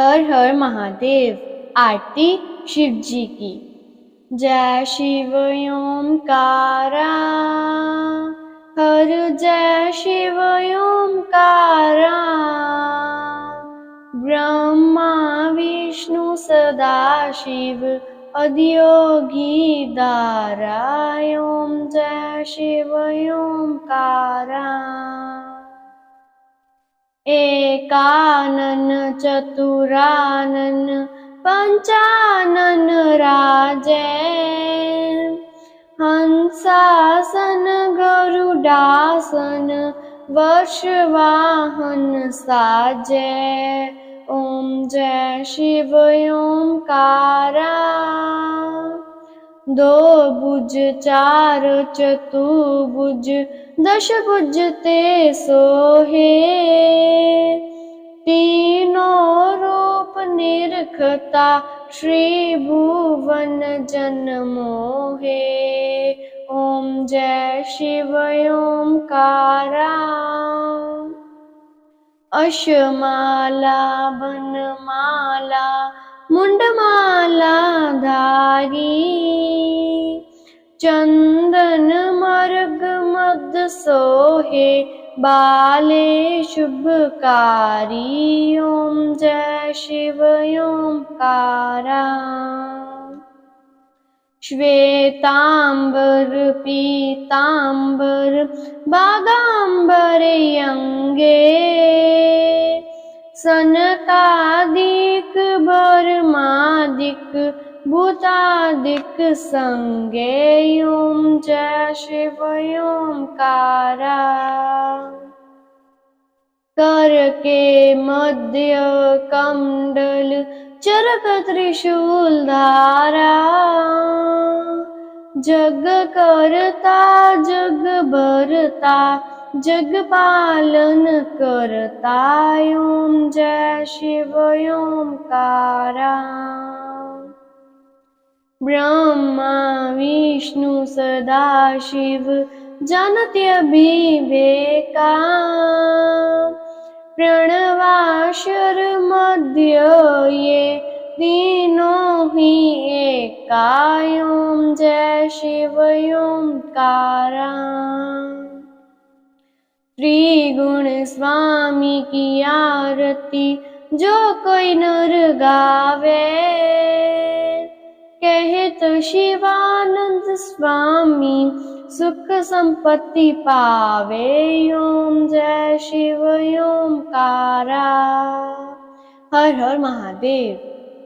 हर हर महादेव आरती शिव जी की। जय शिव ओंकारा। हर जय शिव ओंकारा। ब्रह्मा विष्णु सदा शिव अद्योगी दारा ॐ जय शिव ओंकारा एकानन चतुरानन पञ्चानन राजे। हंसासन गरुडासन वर्षवाहन साजे। ॐ जय शिव ओंकारा। दो बुज चार चतुर्भुज दश बुज ते सोहे निरखता श्री भुवन जन मोहे ॐ जय शिव ओंकारा अशमाला बनमाला मुण्डमाला धारी। चन्दन मर्ग मद सोहे बाले शुभकारी ॐ जय शिव ओंकारा। श्वेताम्बर पीताम्बर बागाम्बरे अङ्गे सनकादिक भरमादिक भूतादिक सङ्गे ॐ जय शिव ओंकारा कर के मध्य कमण्डल चरक त्रिशूल धारा। जग करता जग भरता जग पालन करता ॐ जय शिव ओंकारा ब्रह्मा विष्णु सदा शिव जनत्यभिवेका प्रणवाशर मध्य ये तीनों ही एका ॐ जय शिव ओंकारा त्रिगुण स्वामी की आरती जो कोई नर गावे। कहत शिवानंद स्वामी सुख संपत्ति पावे ओम जय शिव ओम कारा। हर हर महादेव।